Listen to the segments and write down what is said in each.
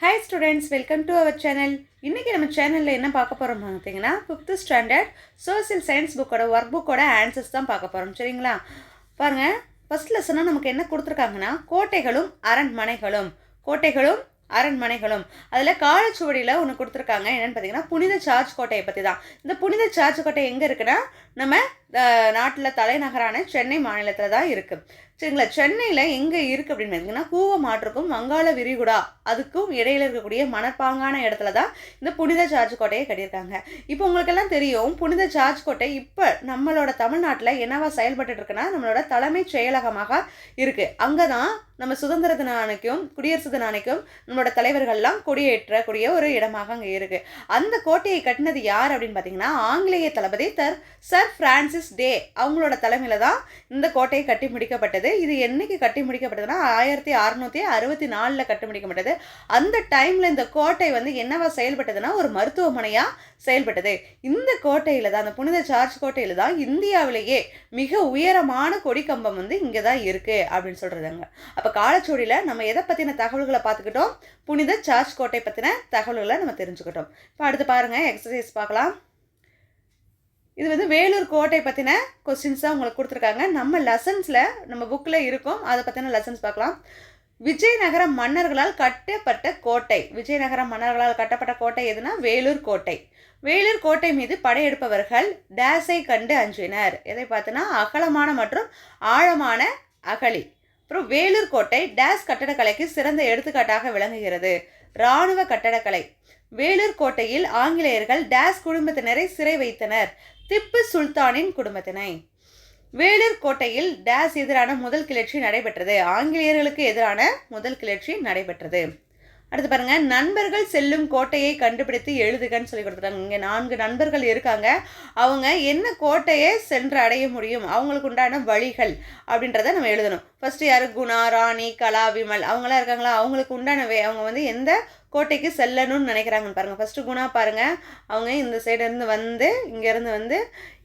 Hi students welcome to our channel இன்றைக்கி நம்ம சேனலில் என்ன பார்க்க போகிறோம் பார்த்தீங்கன்னா ஃபிஃப்த்து ஸ்டாண்டர்ட் சோசியல் சயின்ஸ் புக்கோட ஒர்க் புக்கோட ஆன்சர்ஸ் தான் பார்க்க போகிறோம் சரிங்களா? பாருங்கள் ஃபஸ்ட் லெசனாக நமக்கு என்ன கொடுத்துருக்காங்கன்னா கோட்டைகளும் அரண்மனைகளும். கோட்டைகளும் அரண்மனைகளும். அதில் காலச்சுவடியில் ஒன்று கொடுத்துருக்காங்க. என்னென்னு பார்த்தீங்கன்னா புனித சார்ஜ் கோட்டையை பற்றி தான். இந்த புனித சார்ஜ் கோட்டை எங்கே இருக்குன்னா நம்ம நாட்டில் தலைநகரான சென்னை மாநிலத்தில் தான் இருக்குது சரிங்களா? சென்னையில் எங்கே இருக்குது அப்படின்னு பார்த்தீங்கன்னா கூவம் ஆற்றுக்கும் வங்காள விரிகுடா அதுக்கும் இடையில இருக்கக்கூடிய மணற்பாங்கான இடத்துல தான் இந்த புனித சார்ஜ் கோட்டையை கட்டியிருக்காங்க. இப்போ உங்களுக்கெல்லாம் தெரியும் புனித சார்ஜ் கோட்டை இப்போ நம்மளோட தமிழ்நாட்டில் என்னவா செயல்பட்டு இருக்குன்னா நம்மளோட தலைமைச் செயலகமாக இருக்குது அங்கே தான் நம்ம சுதந்திர தின அன்னைக்கும் குடியரசு தின அன்னைக்கும் நம்மளோட தலைவர்கள்லாம் கொடியேற்றக்கூடிய ஒரு இடமாக அங்கே இருக்குது அந்த கோட்டையை கட்டினது யார் அப்படின்னு பார்த்தீங்கன்னா ஆங்கிலேய தளபதி தர் சர் ஃப்ரான்சிஸ் டே அவங்களோட தலைமையில் தான் இந்த கோட்டையை கட்டி முடிக்கப்பட்டது. இது என்னைக்கு கட்டி முடிக்கப்பட்டதுன்னா ஆயிரத்தி அறுநூற்றி அறுபத்தி நாலில் கட்டி முடிக்கப்பட்டது. அந்த டைமில் இந்த கோட்டை வந்து என்னவா செயல்பட்டதுன்னா ஒரு மருத்துவமனையாக செயல்பட்டது. இந்த கோட்டையில் தான் அந்த புனித சார்ஜ் கோட்டையில் தான் இந்தியாவிலேயே மிக உயரமான கொடிக்கம்பம் வந்து இங்கே தான் இருக்குது அப்படின்னு சொல்கிறதாங்க அப்போ காலச்சோடியில் நம்ம எதை பற்றின தகவல்களை பார்த்துக்கிட்டோம்? புனித சார்ஜ் கோட்டை பற்றின தகவல்களை நம்ம தெரிஞ்சுக்கிட்டோம். இப்போ அடுத்து பாருங்கள் எக்ஸசைஸ் பார்க்கலாம். இது வந்து வேலூர் கோட்டை பற்றின கொஸ்டின்ஸாக உங்களுக்கு கொடுத்துருக்காங்க. நம்ம லெசன்ஸில் நம்ம புக்கில் இருக்கும். அதை பற்றின லெசன்ஸ் பார்க்கலாம். விஜயநகர மன்னர்களால் கட்டப்பட்ட கோட்டை. விஜயநகர மன்னர்களால் கட்டப்பட்ட கோட்டை எதுனா? வேலூர் கோட்டை. வேலூர் கோட்டை மீது படையெடுப்பவர்கள் டேஸை கண்டு அஞ்சினர். எதை பார்த்தினா? அகலமான மற்றும் ஆழமான அகழி. அப்புறம் வேலூர் கோட்டை டேஸ் கட்டடக்கலைக்கு சிறந்த எடுத்துக்காட்டாக விளங்குகிறது. இராணுவ கட்டடக்கலை. வேலூர் கோட்டையில் ஆங்கிலேயர்கள் டேஸ் குடும்பத்தினரை சிறை வைத்தனர். திப்பு சுல்தானின் குடும்பத்தினை. வேலூர் கோட்டையில் டேஸ் எதிரான முதல் கிளர்ச்சி நடைபெற்றது. ஆங்கிலேயர்களுக்கு எதிரான முதல் கிளர்ச்சி நடைபெற்றது. அடுத்து பாருங்க நண்பர்கள் செல்லும் கோட்டையை கண்டுபிடித்து எழுதுகன்னு சொல்லி கொடுத்துருக்காங்க இங்கே நான்கு நண்பர்கள் இருக்காங்க. அவங்க என்ன கோட்டையை சென்று அடைய முடியும்? அவங்களுக்கு உண்டான வழிகள் அப்படின்றத நம்ம எழுதணும். ஃபர்ஸ்ட் யாரு? குணா ராணி கலா விமல். அவங்களாம் இருக்காங்களா? அவங்களுக்கு உண்டான வே அவங்க வந்து எந்த கோட்டைக்கு செல்லணும்னு நினைக்கிறாங்கன்னு பாருங்கள் ஃபஸ்ட்டு குணா பாருங்கள் அவங்க இந்த சைடுலேருந்து வந்து இங்கேருந்து வந்து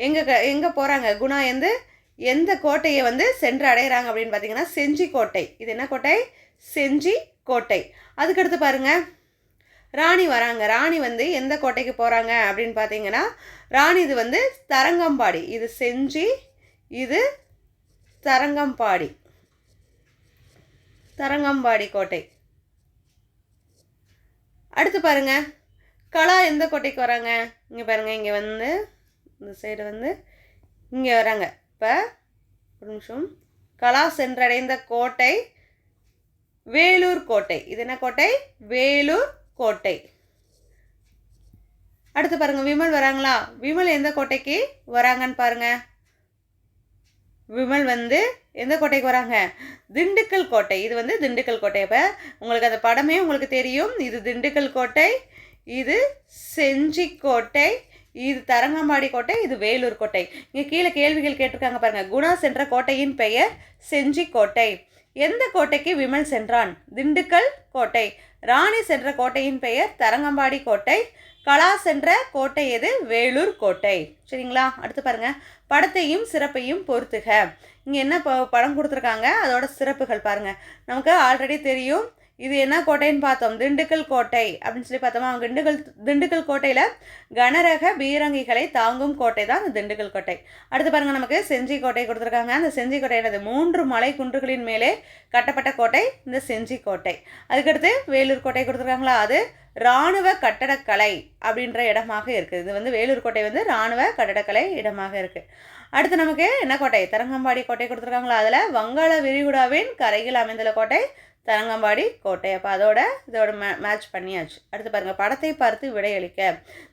எங்கே எங்கே போகிறாங்க குணா வந்து எந்த கோட்டையை வந்து சென்று அடைகிறாங்க அப்படின்னு பார்த்தீங்கன்னா செஞ்சி கோட்டை. இது என்ன கோட்டை? செஞ்சி கோட்டை. அதுக்கடுத்து பாருங்கள் ராணி வராங்க. ராணி வந்து எந்த கோட்டைக்கு போகிறாங்க அப்படின்னு பார்த்தீங்கன்னா ராணி இது வந்து தரங்கம்பாடி. இது செஞ்சி இது தரங்கம்பாடி. தரங்கம்பாடி கோட்டை. அடுத்து பாருங்க. கலா எந்த கோட்டைக்கு வராங்க? இங்கே பாருங்க. இங்கே வந்து இந்த சைடு வந்து இங்கே வராங்க. இப்போ ஒரு நிமிஷம். கலா சென்றடைந்த கோட்டை வேலூர் கோட்டை. இது என்ன கோட்டை? வேலூர் கோட்டை. அடுத்து பாருங்க விமல் வராங்களா? விமல் எந்த கோட்டைக்கு வராங்கன்னு பாருங்க. விமல் வந்து எந்த கோட்டைக்கு வராங்க? திண்டுக்கல் கோட்டை. இது வந்து திண்டுக்கல் கோட்டை. இப்போ உங்களுக்கு அந்த படமே உங்களுக்கு தெரியும். இது திண்டுக்கல் கோட்டை இது செஞ்சி கோட்டை இது தரங்கம்பாடி கோட்டை இது வேலூர் கோட்டை. இங்கே கீழே கேள்விகள் கேட்டிருக்காங்க பாருங்கள் குணா சென்ற கோட்டையின் பெயர் செஞ்சி கோட்டை. எந்த கோட்டைக்கு விமல் சென்றான்? திண்டுக்கல் கோட்டை. ராணி சென்ற கோட்டையின் பெயர் தரங்கம்பாடி கோட்டை. கலா சென்ற கோட்டை எது? வேலூர் கோட்டை. சரிங்களா? அடுத்து பாருங்கள் படத்தையும் சிறப்பையும் பொறுத்துக. இங்கே என்ன படம் கொடுத்துருக்காங்க? அதோட சிறப்புகள் பாருங்கள் நமக்கு ஆல்ரெடி தெரியும். இது என்ன கோட்டைன்னு பார்த்தோம். திண்டுக்கல் கோட்டை அப்படின்னு சொல்லி பார்த்தோமா? அவங்க திண்டுக்கல் திண்டுக்கல் கோட்டையில் கனரக பீரங்கிகளை தாங்கும் கோட்டை தான் அந்த திண்டுக்கல் கோட்டை. அடுத்து பாருங்கள் நமக்கு செஞ்சி கோட்டை கொடுத்துருக்காங்க. அந்த செஞ்சி கோட்டை என்னது? மூன்று மலை குன்றுகளின் மேலே கட்டப்பட்ட கோட்டை இந்த செஞ்சி கோட்டை. அதுக்கடுத்து வேலூர் கோட்டை கொடுத்துருக்காங்களா? அது இராணுவ கட்டடக்கலை அப்படின்ற இடமாக இருக்குது இது வந்து வேலூர் கோட்டை வந்து இராணுவ கட்டடக்கலை இடமாக இருக்குது அடுத்து நமக்கு என்ன கோட்டை? தரங்கம்பாடி கோட்டை கொடுத்துருக்காங்களா? அதில் வங்காள விரிகுடாவின் கரையில் அமைந்துள்ள கோட்டை தரங்கம்பாடி கோட்டை. அப்போ அதோட இதோட மே மேட்ச் பண்ணியாச்சு. அடுத்து பாருங்கள் படத்தை பார்த்து விடையளிக்க.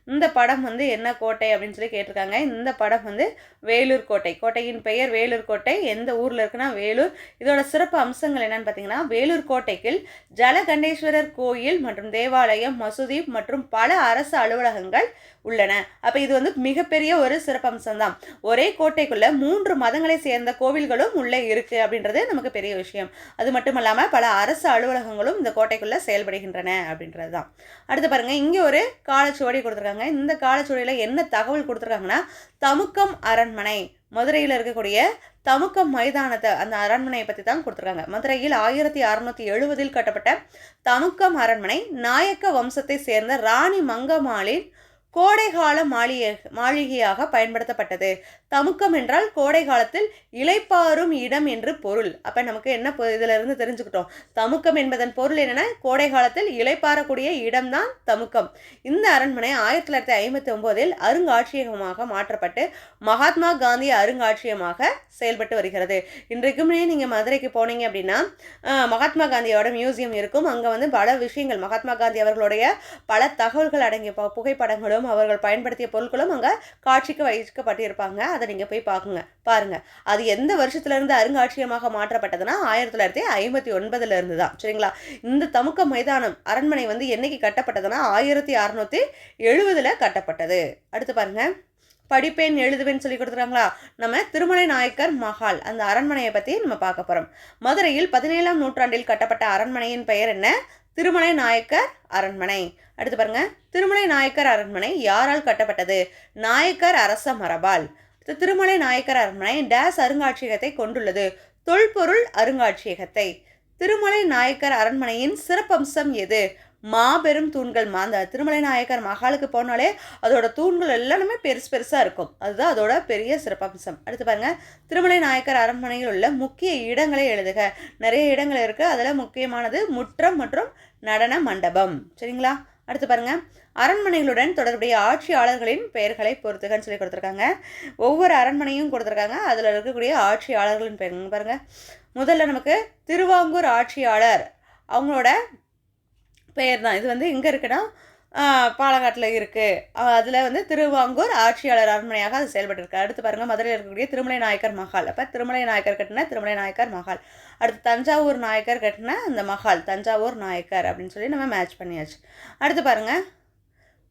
இந்த படம் வந்து என்ன கோட்டை அப்படின்னு சொல்லி கேட்டிருக்காங்க. இந்த படம் வந்து வேலூர் கோட்டை. கோட்டையின் பெயர் வேலூர் கோட்டை. எந்த ஊரில் இருக்குன்னா வேலூர். இதோட சிறப்பு அம்சங்கள் என்னன்னு பார்த்தீங்கன்னா வேலூர் கோட்டைக்கு ஜலகண்டேஸ்வரர் கோயில் மற்றும் தேவாலயம் மசூதி மற்றும் பல அரசு அலுவலகங்கள் உள்ளன. அப்போ இது வந்து மிகப்பெரிய ஒரு சிறப்பம்சம் தான் ஒரே கோட்டைக்குள்ளே மூன்று மதங்களை சேர்ந்த கோவில்களும் உள்ளே இருக்கு அப்படின்றது நமக்கு பெரிய விஷயம். அது மட்டும் இல்லாமல் பல அரசு அலுவலகங்களும் இந்த கோட்டைக்குள்ளே செயல்படுகின்றன அப்படின்றது தான் அடுத்து பாருங்கள் இங்கே ஒரு காலச்சுவடி கொடுத்துருக்காங்க. இந்த காலச்சுவடியில் என்ன தகவல் கொடுத்துருக்காங்கன்னா தமுக்கம் அரண்மனை. மதுரையில் இருக்கக்கூடிய தமுக்கம் மைதானத்தை அந்த அரண்மனையை பற்றி தான் கொடுத்துருக்காங்க. மதுரையில் ஆயிரத்தி அறுநூத்தி எழுபதில் கட்டப்பட்ட தமுக்கம் அரண்மனை நாயக்க வம்சத்தை சேர்ந்த ராணி மங்கம்மாளின் கோடைகால மாளிகை மாளிகையாக பயன்படுத்தப்பட்டது. தமுக்கம் என்றால் கோடை காலத்தில் இளைப்பாறும் இடம் என்று பொருள். அப்போ நமக்கு என்ன பொ- இருந்து தெரிஞ்சுக்கிட்டோம். தமுக்கம் என்பதன் பொருள் என்னென்னா கோடை காலத்தில் இளைப்பாறக்கூடிய இடம்தான் தமுக்கம். இந்த அரண்மனை ஆயிரத்தி தொள்ளாயிரத்தி ஐம்பத்தி ஒம்போதில் அருங்காட்சியகமாக மாற்றப்பட்டு மகாத்மா காந்தி அருங்காட்சியகமாக செயல்பட்டு வருகிறது. இன்றைக்குமே நீங்கள் மதுரைக்கு போனீங்க அப்படின்னா மகாத்மா காந்தியோட மியூசியம் இருக்கும். அங்கே வந்து பல விஷயங்கள் மகாத்மா காந்தி அவர்களுடைய பல தகவல்கள் அடங்கிய ப- பொருட்களும் அவர்கள் பயன்படுத்திய பொருட்களும் அங்கே காட்சிக்கு வைக்கப்பட்டிருப்பாங்க. அதை நீங்கள் போய் பார்க்குங்க பாருங்க. அது எந்த வருஷத்துலேருந்து அருங்காட்சியகமாக மாற்றப்பட்டதுன்னா ஆயிரத்தி தொள்ளாயிரத்தி ஐம்பத்தி ஒன்பதுலேருந்து தான். சரிங்களா? இந்த தமுக்க மைதானம் அரண்மனை வந்து என்னைக்கு கட்டப்பட்டதுன்னா ஆயிரத்தி அறநூற்றி எழுபதுல கட்டப்பட்டது. அடுத்து பாருங்க. படிப்பேன் எழுதுவேன் சொல்லி கொடுத்துருக்காங்களா? நம்ம திருமலை நாயக்கர் மஹால் அந்த அரண்மனையை பற்றி நம்ம பார்க்க போகிறோம் மதுரையில் பதினேழாம் நூற்றாண்டில் கட்டப்பட்ட அரண்மனையின் பெயர் என்ன? திருமலை நாயக்கர் அரண்மனை. அடுத்து பாருங்க. திருமலை நாயக்கர் அரண்மனை யாரால் கட்டப்பட்டது? நாயக்கர் அரச மரபால். திருமலை நாயக்கர் அரண்மனை டேஸ் அருங்காட்சியகத்தை கொண்டுள்ளது. தொல்பொருள் அருங்காட்சியகத்தை. திருமலை நாயக்கர் அரண்மனையின் சிறப்பம்சம் எது? மாபெரும் தூண்கள் மா- அந்த திருமலை நாயக்கர் மகாலுக்கு போனாலே அதோட தூண்கள் எல்லாமே பெருசு பெருசாக இருக்கும். அதுதான் அதோட பெரிய சிறப்பம்சம். அடுத்து பாருங்க. திருமலை நாயக்கர் அரண்மனையில் உள்ள முக்கிய இடங்களை எழுதுக. நிறைய இடங்கள் இருக்குது அதில் முக்கியமானது முற்றம் மற்றும் நடன மண்டபம். சரிங்களா? அடுத்து பாருங்க. அரண்மனைகளுடன் தொடர்புடைய ஆட்சியாளர்களின் பெயர்களை பொறுத்துகன்னு சொல்லி கொடுத்துருக்காங்க. ஒவ்வொரு அரண்மனையும் கொடுத்துருக்காங்க. அதில் இருக்கக்கூடிய ஆட்சியாளர்களின் பெயர் பாருங்கள் பாருங்க. முதல்ல நமக்கு திருவாங்கூர் ஆட்சியாளர். அவங்களோட பெயர் தான். இது வந்து எங்கே இருக்குன்னா பாலக்காட்டில் இருக்குது அதில் வந்து திருவாங்கூர் ஆட்சியாளர் அரண்மனையாக அது செயல்பட்டுருக்கு. அடுத்து பாருங்கள் மதுரையில் இருக்கக்கூடிய திருமலை நாயக்கர் மஹால். அப்போ திருமலை நாயக்கர் கட்டின திருமலை நாயக்கர் மஹால். அடுத்து தஞ்சாவூர் நாயக்கர் கட்டின அந்த மஹால் தஞ்சாவூர் நாயக்கர் அப்படின்னு சொல்லி நம்ம மேட்ச் பண்ணியாச்சு. அடுத்து பாருங்கள்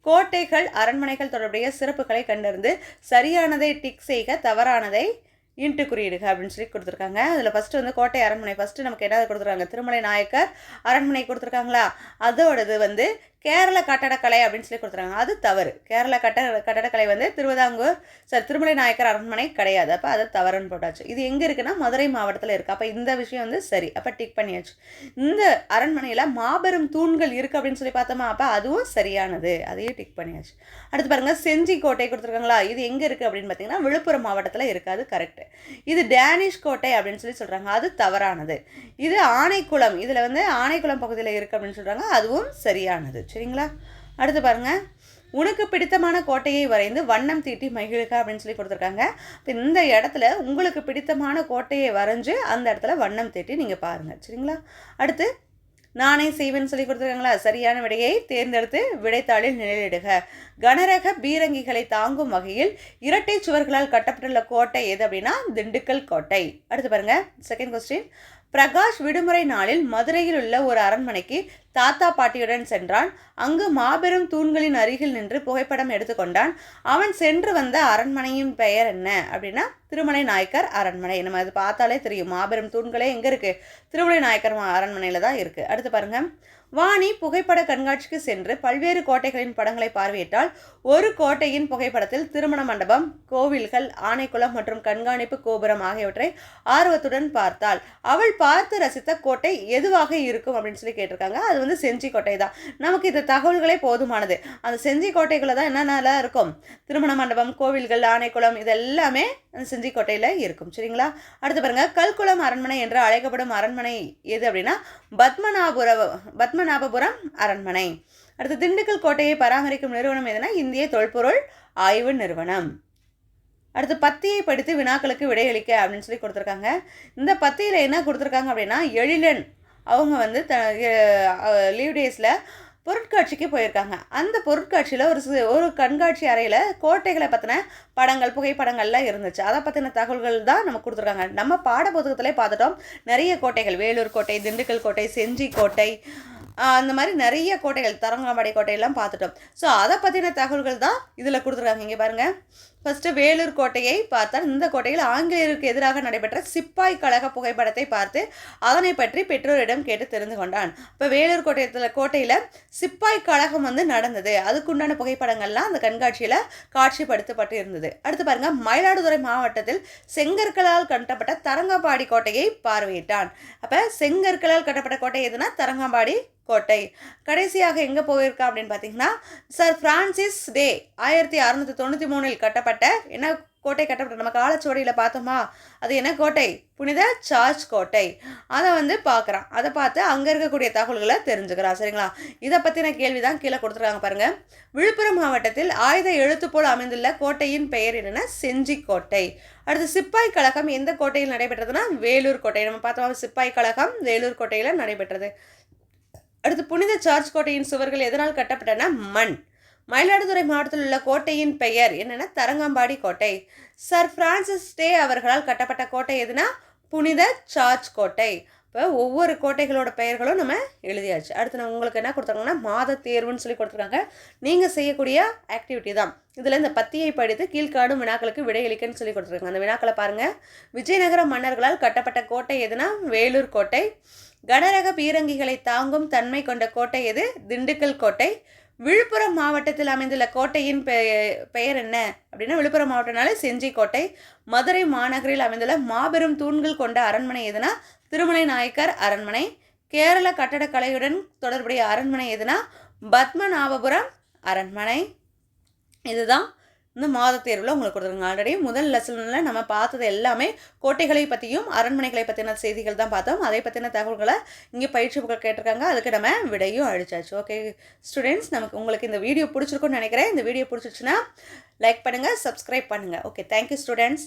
கோட்டைகள் அரண்மனைகள் தொடர்புடைய சிறப்புகளை கண்டறிந்து சரியானதை டிக் செய்க தவறானதை இன்ட்டு குறியிடுக அப்படின்னு சொல்லி கொடுத்துருக்காங்க. அதில் ஃபஸ்ட்டு வந்து கோட்டை அரண்மனை ஃபஸ்ட்டு நமக்கு என்ன கொடுத்துருக்காங்க? திருமலை நாயக்கர் அரண்மனை கொடுத்துருக்காங்களா? அதோடது வந்து கேரள கட்டடக்கலை அப்படின்னு சொல்லி கொடுத்துருக்காங்க. அது தவறு. கேரள கட்ட கட்டடக்கலை வந்து திருவிதாங்கூர் சார் திருமலை நாயக்கர் அரண்மனை கிடையாது. அப்போ அது தவறுன்னு போட்டாச்சு. இது எங்கே இருக்குன்னா மதுரை மாவட்டத்தில் இருக்குது அப்போ இந்த விஷயம் வந்து சரி. அப்போ டிக் பண்ணியாச்சு. இந்த அரண்மனையில் மாபெரும் தூண்கள் இருக்குது அப்படின்னு சொல்லி பார்த்தோமா அப்போ அதுவும் சரியானது. அதையும் டிக் பண்ணியாச்சு. அடுத்து பாருங்கள் செஞ்சி கோட்டை கொடுத்துருக்காங்களா? இது எங்கே இருக்குது அப்படின்னு பார்த்தீங்கன்னா விழுப்புரம் மாவட்டத்தில் இருக்காது கரெக்டு இது டேனிஷ் கோட்டை அப்படின்னு சொல்லி சொல்கிறாங்க அது தவறானது. இது ஆனைக்குளம். இதில் வந்து ஆனைக்குளம் பகுதியில் இருக்குது அப்படின்னு சொல்கிறாங்க அதுவும் சரியானது. சரிங்களா? அடுத்து பாருங்கள் உனக்கு பிடித்தமான கோட்டையை வரைந்து வண்ணம் தீட்டி மகிழ்க அப்படின்னு சொல்லி கொடுத்துருக்காங்க. இப்போ இந்த இடத்துல உங்களுக்கு பிடித்தமான கோட்டையை வரைஞ்சு அந்த இடத்துல வண்ணம் தீட்டி நீங்கள் பாருங்கள் சரிங்களா? அடுத்து நானே செய்வேன்னு சொல்லி கொடுத்துருக்காங்களா? சரியான விடையை தேர்ந்தெடுத்து விடைத்தாளில் நிழலிடுக. கனரக பீரங்கிகளை தாங்கும் வகையில் இரட்டை சுவர்களால் கட்டப்பட்டுள்ள கோட்டை எது அப்படின்னா திண்டுக்கல் கோட்டை. அடுத்து பாருங்கள் செகண்ட் கொஸ்டின் பிரகாஷ் விடுமுறை நாளில் மதுரையில் உள்ள ஒரு அரண்மனைக்கு தாத்தா பாட்டியுடன் சென்றான். அங்கு மாபெரும் தூண்களின் அருகில் நின்று புகைப்படம் எடுத்துக்கொண்டான் அவன் சென்று வந்த அரண்மனையின் பெயர் என்ன? அப்படின்னா திருமலை நாயக்கர் அரண்மனை. நம்ம அது பார்த்தாலே தெரியும். மாபெரும் தூண்களே எங்கே இருக்குது திருமலை நாயக்கர் மா- அரண்மனையில் தான் இருக்குது அடுத்து பாருங்கள் வாணி புகைப்பட கண்காட்சிக்கு சென்று பல்வேறு கோட்டைகளின் படங்களை பார்வையிட்டால் ஒரு கோட்டையின் புகைப்படத்தில் திருமண மண்டபம் கோவில்கள் ஆனைக்குளம் மற்றும் கண்காணிப்பு கோபுரம் ஆகியவற்றை ஆர்வத்துடன் பார்த்தாள். அவள் பார்த்து ரசித்த கோட்டை எதுவாக இருக்கும் அப்படின்னு சொல்லி கேட்டிருக்காங்க. அது வந்து செஞ்சி கோட்டை தான். நமக்கு இந்த தகவல்களே போதுமானது. அந்த செஞ்சி கோட்டைக்குள்ள தான் என்னென்னலாம் இருக்கும்? திருமண மண்டபம் கோவில்கள் ஆனைக்குளம் இதெல்லாமே அந்த செஞ்சி கோட்டையில் இருக்கும். சரிங்களா? அடுத்து பாருங்கள் கல்குளம் அரண்மனை என்று அழைக்கப்படும் அரண்மனை எது அப்படின்னா பத்மநாபுர பத்ம பத்மநாபபுரம் அரண்மனை. அடுத்து திண்டுக்கல் கோட்டையை பராமரிக்கும் நிறுவனம் எதுனா இந்திய தொல்பொருள் ஆய்வு நிறுவனம். அடுத்து பத்தியை படித்து வினாக்களுக்கு விடையளிக்க அப்படின்னு சொல்லி கொடுத்துருக்காங்க. இந்த பத்தியில் என்ன கொடுத்துருக்காங்க அப்படின்னா எழிலன் அவங்க வந்து த லீவ் டேஸில் பொருட்காட்சிக்கு போயிருக்காங்க. அந்த பொருட்காட்சியில் ஒரு சி- ஒரு கண்காட்சி அறையில் கோட்டைகளை பற்றின படங்கள் புகைப்படங்கள்லாம் இருந்துச்சு. அதை பற்றின தகவல்கள் தான் நம்ம கொடுத்துருக்காங்க. நம்ம பாட புத்தகத்திலே பார்த்துட்டோம். நிறைய கோட்டைகள் வேலூர் கோட்டை திண்டுக்கல் கோட்டை செஞ்சி கோட்டை அந்த மாதிரி நிறைய கோட்டைகள் தரங்கம்பாடி கோட்டையெல்லாம் பார்த்துட்டோம். ஸோ அதை பற்றின தகவல்கள் தான் இதில் கொடுத்துருக்காங்க. இங்கே பாருங்கள் ஃபஸ்ட்டு வேலூர் கோட்டையை பார்த்தால் இந்த கோட்டையில் ஆங்கிலேயருக்கு எதிராக நடைபெற்ற சிப்பாய் கழக புகைப்படத்தை பார்த்து அதனை பற்றி பெற்றோரிடம் கேட்டு தெரிந்து கொண்டான். இப்போ வேலூர் கோட்டையத்தில் கோட்டையில் சிப்பாய் கழகம் வந்து நடந்தது. அதுக்குண்டான புகைப்படங்கள்லாம் அந்த கண்காட்சியில் காட்சிப்படுத்தப்பட்டு இருந்தது. அடுத்து பாருங்கள் மயிலாடுதுறை மாவட்டத்தில் செங்கற்களால் கட்டப்பட்ட தரங்கம்பாடி கோட்டையை பார்வையிட்டான். அப்போ செங்கற்களால் கட்டப்பட்ட கோட்டை எதுனா தரங்கம்பாடி கோட்டை. கடைசியாக எங்கே போயிருக்கா அப்படின்னு பார்த்தீங்கன்னா சர் ஃப்ரான்சிஸ் டே ஆயிரத்தி அறுநூற்றி தொண்ணூற்றி மூணில் கட்டப்பட்ட என்ன கோட்டை கட்டப்பட்ட நம்ம காலச்சுவடியில் பார்த்தோமா? அது என்ன கோட்டை? புனித சார்ஜ் கோட்டை. அதை வந்து பார்க்குறான் அதை பார்த்து அங்கே இருக்கக்கூடிய தகவல்களை தெரிஞ்சுக்கிறான். சரிங்களா? இதை பற்றின கேள்வி தான் கீழே கொடுத்துருக்காங்க பாருங்கள் விழுப்புரம் மாவட்டத்தில் ஆயுத எழுத்து போல் அமைந்துள்ள கோட்டையின் பெயர் என்னென்னா செஞ்சி கோட்டை. அடுத்து சிப்பாய் கழகம் எந்த கோட்டையில் நடைபெற்றதுன்னா வேலூர் கோட்டை. நம்ம பார்த்தோம் சிப்பாய் கழகம் வேலூர் கோட்டையில் நடைபெற்றது. அடுத்து புனித சார்ஜ் கோட்டையின் சுவர்கள் எதனால் கட்டப்பட்டன? மண். மயிலாடுதுறை மாவட்டத்தில் உள்ள கோட்டையின் பெயர் என்னென்னா தரங்கம்பாடி கோட்டை. சர் பிரான்சிஸ் டே அவர்களால் கட்டப்பட்ட கோட்டை எதுனா? புனித சார்ஜ் கோட்டை. இப்போ ஒவ்வொரு கோட்டைகளோட பெயர்களும் நம்ம எழுதியாச்சு. அடுத்து நான் உங்களுக்கு என்ன கொடுத்துருக்காங்கன்னா மாத தேர்வுன்னு சொல்லி கொடுத்துருக்காங்க. நீங்கள் செய்யக்கூடிய ஆக்டிவிட்டி தான். இதில் இந்த பத்தியை படித்து கீழ்காடும் வினாக்களுக்கு விடையளிக்கன்னு சொல்லி கொடுத்துருக்காங்க. அந்த வினாக்களை பாருங்கள் விஜயநகர மன்னர்களால் கட்டப்பட்ட கோட்டை எதுனா? வேலூர் கோட்டை. கனரக பீரங்கிகளை தாங்கும் தன்மை கொண்ட கோட்டை எது? திண்டுக்கல் கோட்டை. விழுப்புரம் மாவட்டத்தில் அமைந்துள்ள கோட்டையின் பெயர் என்ன? அப்படின்னா விழுப்புரம் மாவட்டம்னால செஞ்சி கோட்டை. மதுரை மாநகரில் அமைந்துள்ள மாபெரும் தூண்கள் கொண்ட அரண்மனை எதுனா? திருமலை நாயக்கர் அரண்மனை. கேரள கட்டடக்கலையுடன் தொடர்புடைய அரண்மனை எதுனா? பத்மநாபபுரம் அரண்மனை. இதுதான். இந்த மாத தேர்வில் உங்களுக்கு கொடுத்துருங்க ஆல்ரெடி முதல் லெசனில் நம்ம பார்த்தது எல்லாமே கோட்டைகளை பற்றியும் அரண்மனைகளை பற்றின செய்திகள் தான் பார்த்தோம். அதை பற்றின தகவல்களை இங்கே பயிற்சி புகழ் கேட்டிருக்காங்க. அதுக்கு நம்ம விடையும் அழிச்சாச்சு ஓகே ஸ்டூடெண்ட்ஸ் நமக்கு உங்களுக்கு இந்த வீடியோ பிடிச்சிருக்குன்னு நினைக்கிறேன். இந்த வீடியோ பிடிச்சிச்சுன்னா லைக் பண்ணுங்கள் சப்ஸ்கிரைப் பண்ணுங்கள் ஓகே தேங்க்யூ ஸ்டூடெண்ட்ஸ்